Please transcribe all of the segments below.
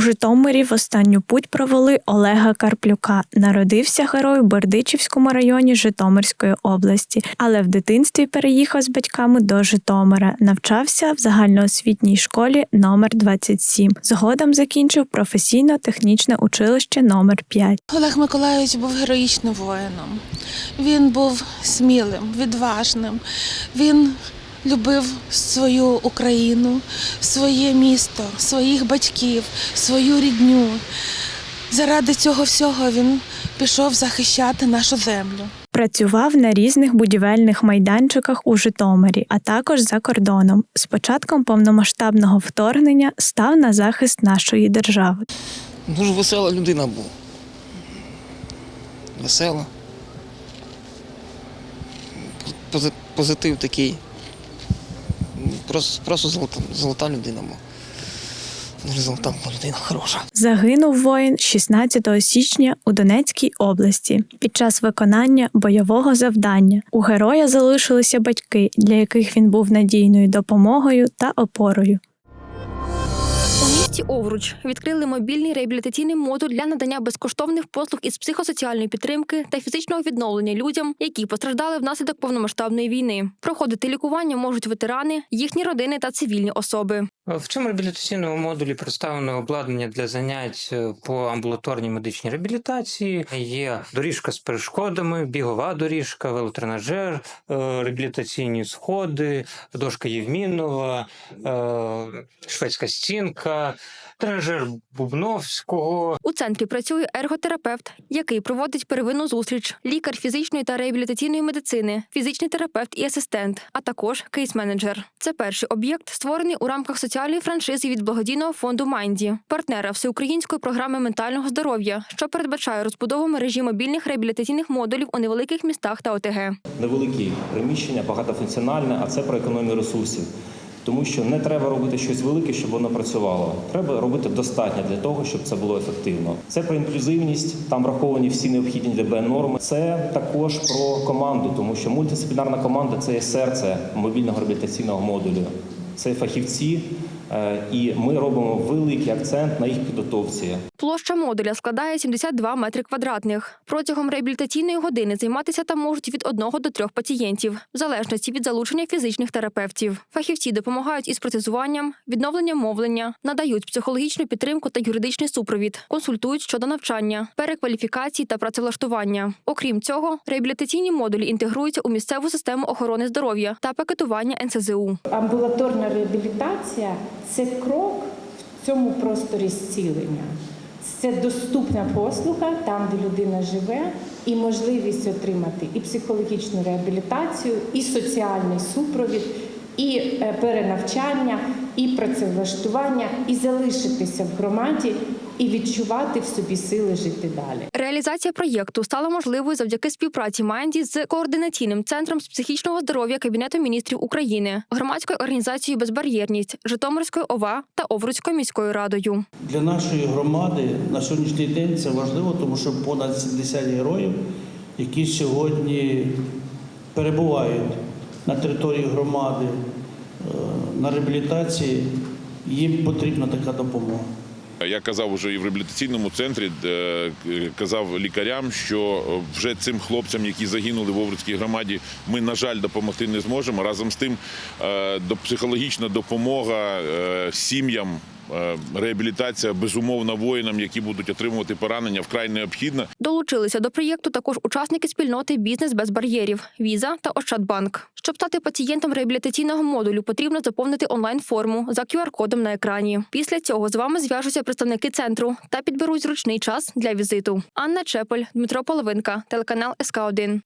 У Житомирі в останню путь провели Олега Карплюка. Народився герой у Бердичівському районі Житомирської області, але в дитинстві переїхав з батьками до Житомира. Навчався в загальноосвітній школі номер 27. Згодом закінчив професійно-технічне училище номер 5. Олег Миколайович був героїчним воїном. Він був смілим, відважним. Він любив свою Україну, своє місто, своїх батьків, свою рідню. Заради цього всього він пішов захищати нашу землю. Працював на різних будівельних майданчиках у Житомирі, а також за кордоном. З початком повномасштабного вторгнення став на захист нашої держави. Дуже весела людина був. Весела. Позитив такий. Просто, просто золота, золота людина. Золота людина, хороша. Загинув воїн 16 січня у Донецькій області під час виконання бойового завдання. У героя залишилися батьки, для яких він був надійною допомогою та опорою. Місті Овруч відкрили мобільний реабілітаційний модуль для надання безкоштовних послуг із психосоціальної підтримки та фізичного відновлення людям, які постраждали внаслідок повномасштабної війни. Проходити лікування можуть ветерани, їхні родини та цивільні особи. В цьому реабілітаційному модулі представлено обладнання для занять е, по амбулаторній медичній реабілітації. Є доріжка з перешкодами, бігова доріжка, велотренажер, е, реабілітаційні сходи, дошка Євмінова, е, шведська стінка, тренажер Бубновського, У центрі працює ерготерапевт, який проводить первинну зустріч, лікар фізичної та реабілітаційної медицини, фізичний терапевт і асистент, а також кейс-менеджер. Це перший об'єкт, створений у рамках соціальної франшизи від благодійного фонду Майнді, партнера всеукраїнської програми ментального здоров'я, що передбачає розбудову мережі мобільних реабілітаційних модулів у невеликих містах та ОТГ. невеликі приміщення, багатофункціональне, а це про економію ресурсів. Тому що не треба робити щось велике, щоб воно працювало. Треба робити достатньо для того, щоб це було ефективно. Це про інклюзивність, там враховані всі необхідні ДБ норми. Це також про команду, тому що мультидисциплінарна команда це є серце мобільного реабілітаційного модулю. Це фахівці, і ми робимо великий акцент на їх підготовці. Площа модуля складає 72 метри квадратних. Протягом реабілітаційної години займатися там можуть від одного до трьох пацієнтів, в залежності від залучення фізичних терапевтів. Фахівці допомагають із протезуванням, відновленням мовлення, надають психологічну підтримку та юридичний супровід, консультують щодо навчання, перекваліфікації та працевлаштування. Окрім цього, реабілітаційні модулі інтегруються у місцеву систему охорони здоров'я та пакетування НСЗУ. Амбулаторна реабілітація це крок в цьому просторі зцілення. Це доступна послуга там, де людина живе, і можливість отримати і психологічну реабілітацію, і соціальний супровід, і е, перенавчання, і працевлаштування, і залишитися в громаді, і відчувати в собі сили жити далі. Реалізація проєкту стала можливою завдяки співпраці Майнді з координаційним центром з психічного здоров'я Кабінету міністрів України, громадською організацією Безбар'єрність, Житомирською ОВА та Овруцькою міською радою. Для нашої громади на сьогоднішній день це важливо, тому що понад 70 героїв, які сьогодні перебувають на території громади е, на реабілітації, їм потрібна така допомога. Я казав уже і в реабілітаційному центрі, е, казав лікарям, що вже цим хлопцям, які загинули в Овруцькій громаді, ми, на жаль, допомогти не зможемо. Разом з тим, е, психологічна допомога е, сім'ям. Е, Реабілітація безумовно воїнам, які будуть отримувати поранення, вкрай необхідна. Долучилися до проєкту також учасники спільноти Бізнес без бар'єрів Віза та Ощадбанк. Щоб стати пацієнтом реабілітаційного модулю, потрібно заповнити онлайн-форму за QR-кодом на екрані. Після цього з вами зв'яжуться представники центру та підберуть зручний час для візиту. Анна Чепель, Дмитро Половинка, телеканал СК 1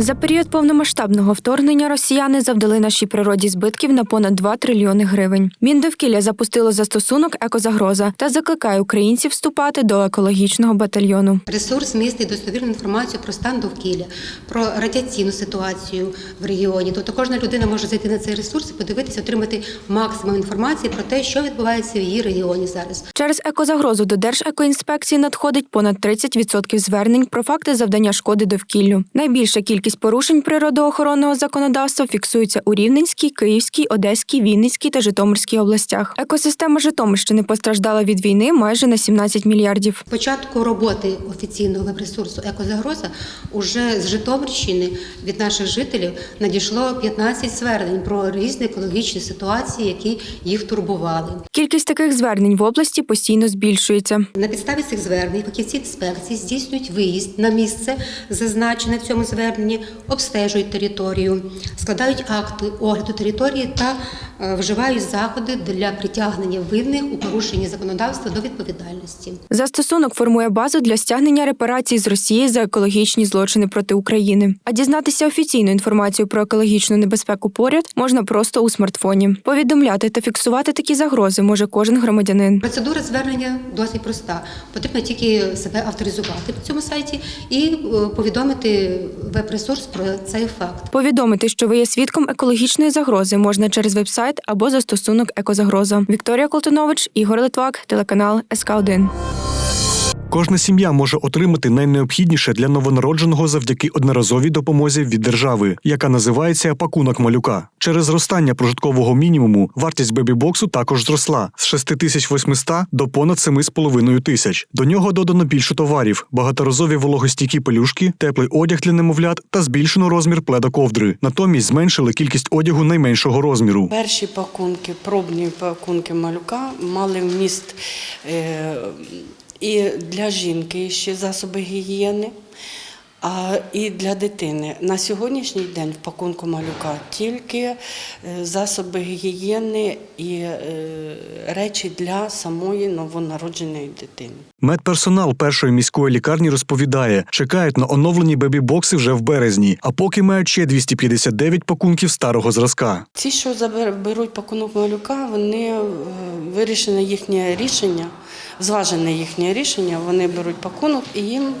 За період повномасштабного вторгнення росіяни завдали нашій природі збитків на понад 2 трильйони гривень. Міндовкілля запустило застосунок екозагроза та закликає українців вступати до екологічного батальйону. Ресурс містить достовірну інформацію про стан довкілля, про радіаційну ситуацію в регіоні. Тобто кожна людина може зайти на цей ресурс і подивитися, отримати максимум інформації про те, що відбувається в її регіоні зараз. Через екозагрозу до Держекоінспекції надходить понад 30% звернень про факти завдання шкоди довкіллю. Найбільша кількість кількість порушень природоохоронного законодавства фіксується у Рівненській, Київській, Одеській, Вінницькій та Житомирській областях. Екосистема Житомирщини постраждала від війни майже на 17 мільярдів. Початку роботи офіційного веб-ресурсу Екозагроза уже з Житомирщини від наших жителів надійшло 15 звернень про різні екологічні ситуації, які їх турбували. Кількість таких звернень в області постійно збільшується. На підставі цих звернень фахівці інспекції здійснюють виїзд на місце, зазначене в цьому зверненні, обстежують територію, складають акти огляду території та е, вживають заходи для притягнення винних у порушенні законодавства до відповідальності. Застосунок формує базу для стягнення репарацій з Росії за екологічні злочини проти України. А дізнатися офіційну інформацію про екологічну небезпеку поряд можна просто у смартфоні. Повідомляти та фіксувати такі загрози може кожен громадянин. Процедура звернення досить проста. Потрібно тільки себе авторизувати на цьому сайті і е, повідомити веб-ресурс про цей факт. Повідомити, що ви є свідком екологічної загрози, можна через вебсайт або застосунок Екозагроза. Вікторія Колтунович, Ігор Литвак, телеканал СК 1 Кожна сім'я може отримати найнеобхідніше для новонародженого завдяки одноразовій допомозі від держави, яка називається пакунок малюка. Через зростання прожиткового мінімуму вартість бебі-боксу також зросла з 6800 до понад 7,5 тисяч. До нього додано більше товарів: багаторазові вологостійкі пелюшки, теплий одяг для немовлят та збільшено розмір пледа ковдри. Натомість зменшили кількість одягу найменшого розміру. Перші пакунки, пробні пакунки малюка мали вміст е, і для жінки ще засоби гігієни, а і для дитини. На сьогоднішній день в пакунку малюка тільки е, засоби гігієни і е, речі для самої новонародженої дитини. Медперсонал першої міської лікарні розповідає, чекають на оновлені бебі-бокси вже в березні, а поки мають ще 259 пакунків старого зразка. Ці, що беруть пакунок малюка, вони е, вирішене їхнє рішення, зважене їхнє рішення. Вони беруть пакунок і їм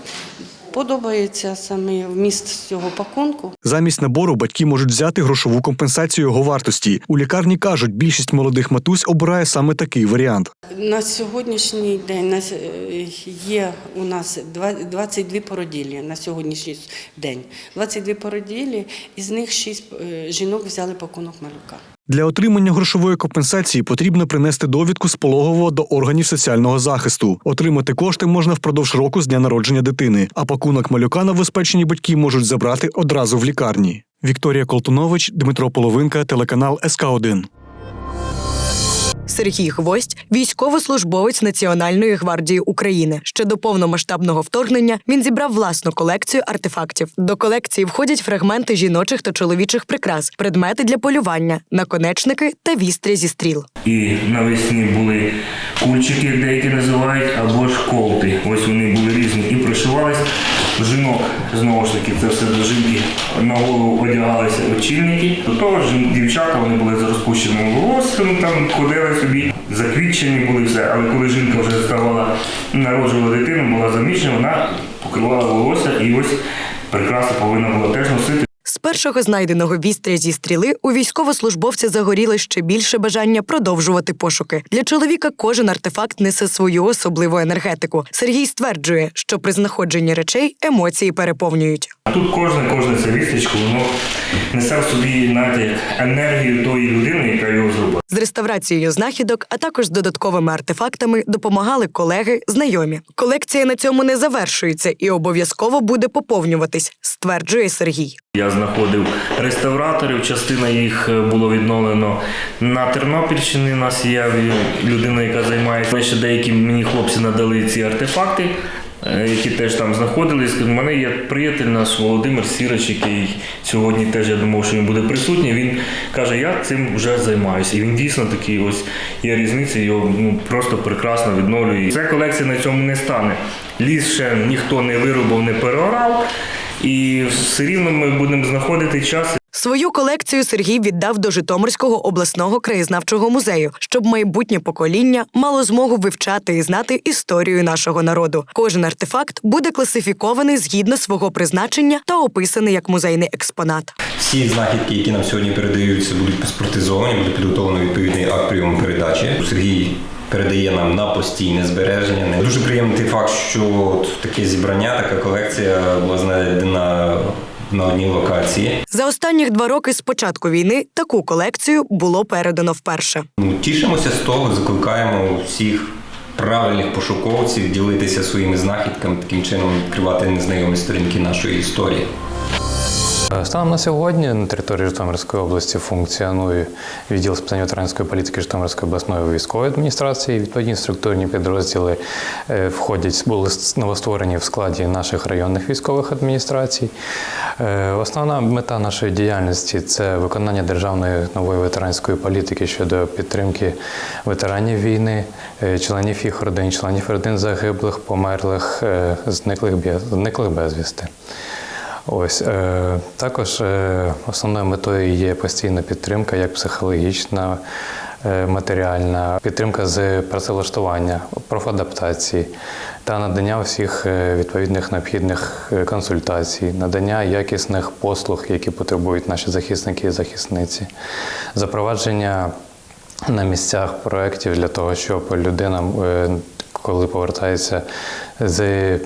подобається саме вміст цього пакунку. Замість набору батьки можуть взяти грошову компенсацію його вартості. У лікарні кажуть, більшість молодих матусь обирає саме такий варіант. На сьогоднішній день е, є у нас два- 22 породілі на сьогоднішній день. 22 породілі, із них 6 жінок взяли пакунок малюка. Для отримання грошової компенсації потрібно принести довідку з пологового до органів соціального захисту. Отримати кошти можна впродовж року з дня народження дитини, а пакунок малюка новоспечені батьки можуть забрати одразу в лікарні. Вікторія Колтунович, Дмитро Половинка, телеканал СК 1 Сергій Гвоздь, військовослужбовець Національної гвардії України. Ще до повномасштабного вторгнення він зібрав власну колекцію артефактів. До колекції входять фрагменти жіночих та чоловічих прикрас, предмети для полювання, наконечники та вістря зі стріл. І навесні були кульчики, деякі називають, або ж колти. Ось вони були різні. І пришивались жінок, знову ж таки, це все до жінки. На голову одягалися очільники. До того ж, дівчата вони були з розпущеним волоссям, там ходили собі, заквітчені були все. Але коли жінка вже ставала, народжувала дитину, була заміжня, вона покривала волосся і ось прекрасно повинна була теж носити. Першого знайденого вістря зі стріли у військовослужбовця загоріло ще більше бажання продовжувати пошуки. Для чоловіка кожен артефакт несе свою особливу енергетику. Сергій стверджує, що при знаходженні речей емоції переповнюють. А тут кожне, кожне це вістечко, воно несе в собі знаєте, енергію тої людини, яка його зробила. З реставрацією знахідок, а також з додатковими артефактами допомагали колеги, знайомі. Колекція на цьому не завершується і обов'язково буде поповнюватись, стверджує Сергій. Я знаходив реставраторів, частина їх е, було відновлено на Тернопільщині. У нас є людина, яка займається. Ще деякі мені хлопці надали ці артефакти, е, які теж там знаходились. У мене є приятель наш Володимир Сірич, який сьогодні теж я думав, що він буде присутній. Він каже, я цим вже займаюся. І він дійсно такий ось є різниця, його ну, просто прекрасно відновлює. Ця колекція на цьому не стане. Ліс ще ніхто не виробив, не переорав. І все рівно ми будемо знаходити час Свою колекцію Сергій віддав до Житомирського обласного краєзнавчого музею, щоб майбутнє покоління мало змогу вивчати і знати історію нашого народу. Кожен артефакт буде класифікований згідно свого призначення та описаний як музейний експонат. Всі знахідки, які нам сьогодні передаються, будуть паспортизовані, буде підготовлено відповідний акт прийому передачі. Сергій передає нам на постійне збереження. Дуже приємний факт, що от таке зібрання, така колекція була знайдена на одній локації. За останніх два роки з початку війни таку колекцію було передано вперше. Ну, Тішимося з того, закликаємо всіх правильних пошуковців ділитися своїми знахідками, таким чином відкривати незнайомі сторінки нашої історії. Е, Станом на сьогодні на території Житомирської області функціонує відділ з питань ветеранської політики Житомирської обласної військової адміністрації. Відповідні структурні підрозділи е, входять, були новостворені в складі наших районних військових адміністрацій. Е, Основна мета нашої діяльності це виконання державної нової ветеранської політики щодо підтримки ветеранів війни, членів їх родин, членів родин загиблих, померлих, зниклих безвісти. Ось е, також е, основною метою є постійна підтримка, як психологічна, е, матеріальна, підтримка з працевлаштування, профадаптації та надання всіх е, відповідних необхідних е, консультацій, надання якісних послуг, які потребують наші захисники і захисниці, запровадження на місцях проєктів для того, щоб людина, е, коли повертається з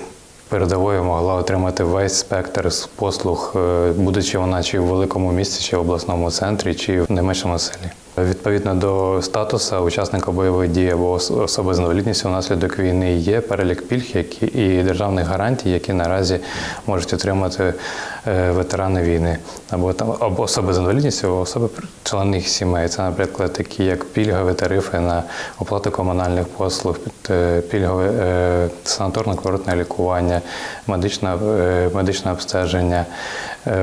передової, могла отримати весь спектр послуг, е, будучи вона чи в великому місті, чи в обласному центрі, чи в найменшому селі. Відповідно до статусу учасника бойових дій або особи з інвалідністю внаслідок війни є перелік пільг які, і державних гарантій, які наразі можуть отримати е, ветерани війни, або там або особи з інвалідністю, або особи члени їх сімей. Це, наприклад, такі як пільгові тарифи на оплату комунальних послуг, е, пільгове е, санаторно-курортне лікування, медичне, медичне обстеження.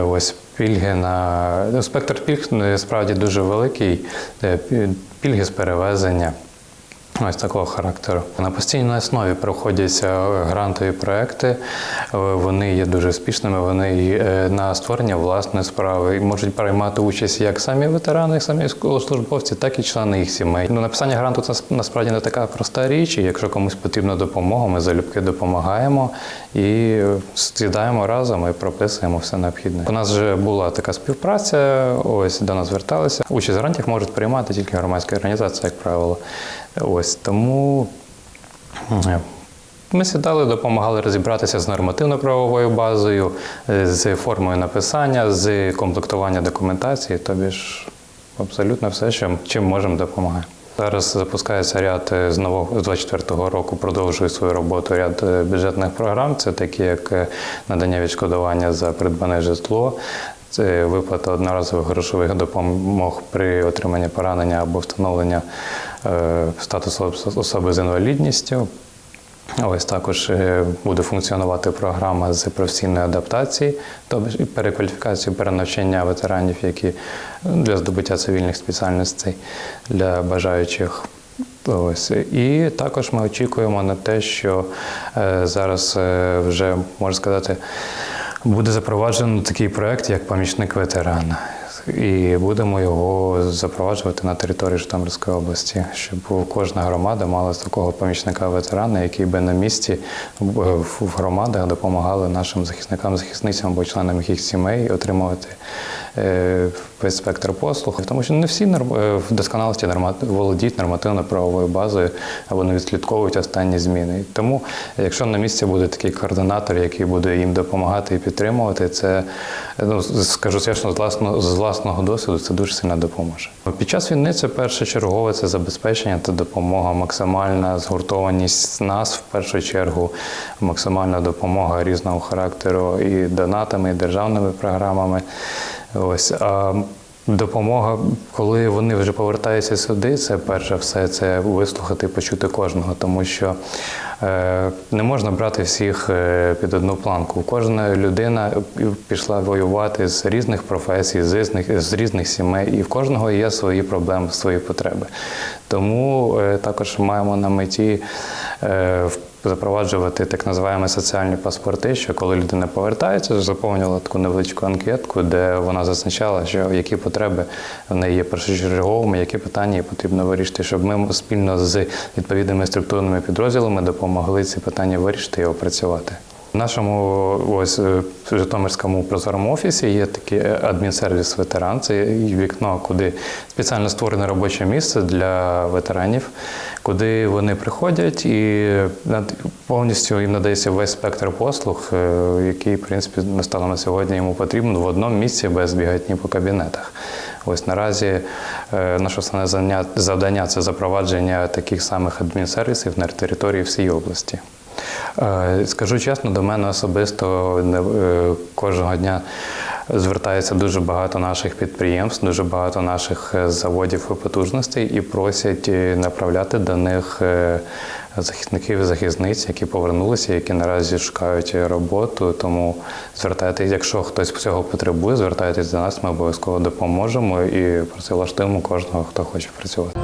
Ось пільги на ну, спектр пільг насправді дуже великий. Пільги з перевезення. Ось такого характеру. На постійній основі проходяться грантові проекти. Е, Вони є дуже успішними. Вони е, на створення власної справи можуть приймати участь як самі ветерани, самі військовослужбовці, так і члени їх сімей. Ну, написання гранту це насправді не така проста річ. І якщо комусь потрібна допомога, ми залюбки допомагаємо і сідаємо разом і прописуємо все необхідне. У нас вже була така співпраця. Ось до нас зверталися. Участь в грантах можуть приймати тільки громадські організації, як правило. Ось тому е, ми сідали, допомагали розібратися з нормативно-правовою базою, е, з формою написання, з комплектування документації, тобі ж абсолютно все, що, чим можемо допомагати. Зараз запускається ряд е, з нового з 24-го року продовжує свою роботу ряд бюджетних програм. Це такі, як надання відшкодування за придбане житло, це виплата одноразових грошових допомог при отриманні поранення або встановлення е, статусу особи з інвалідністю. Ось також е, буде функціонувати програма з професійної адаптації, тобто і перекваліфікації, перенавчання ветеранів, які ну, для здобуття цивільних спеціальностей для бажаючих. Ось і також ми очікуємо на те, що е, зараз е, вже можна сказати, буде запроваджено такий проект, як помічник ветерана. І будемо його запроваджувати на території Житомирської області, щоб кожна громада мала такого помічника ветерана, який би на місці в в громадах допомагали нашим захисникам, захисницям або членам їх сімей отримувати е, весь спектр послуг, тому що не всі е, в досконалості володіють нормативно-правовою базою або не відслідковують останні зміни. Тому, якщо на місці буде такий координатор, який буде їм допомагати і підтримувати, це ну скажу чесно, з власного з власного досвіду це дуже сильно допоможе. Під час війни це першочергове це забезпечення та допомога, максимальна згуртованість нас в першу чергу, максимальна допомога різного характеру і донатами, і державними програмами. Ось а допомога, коли вони вже повертаються сюди, це перше все це вислухати, почути кожного, тому що е, не можна брати всіх е, під одну планку. Кожна людина пішла воювати з різних професій, з різних, з різних сімей, і в кожного є свої проблеми, свої потреби. Тому е, також маємо на меті е, запроваджувати так називаємо соціальні паспорти, що коли людина повертається, заповнювала таку невеличку анкетку, де вона зазначала, що які потреби в неї є першочерговими, які питання їй потрібно вирішити, щоб ми спільно з відповідними структурними підрозділами допомогли ці питання вирішити і опрацювати. В нашому ось е, Житомирському прозорому офісі є такий е, адмінсервіс ветеран. Це вікно, куди спеціально створене робоче місце для ветеранів, куди вони приходять і повністю їм надається весь спектр послуг, е, який, в принципі, станом на сьогодні йому потрібен в одному місці без бігатні по кабінетах. Ось наразі наше основне завдання це запровадження таких самих адмінсервісів на території всієї області. Е, Скажу чесно, до мене особисто е, кожного дня звертається дуже багато наших підприємств, дуже багато наших е, заводів і потужностей і просять направляти до них захисників і захисниць, які повернулися, які наразі шукають роботу. Тому звертайтеся, якщо хтось цього потребує, звертайтесь до нас, ми обов'язково допоможемо і працевлаштуємо кожного, хто хоче працювати.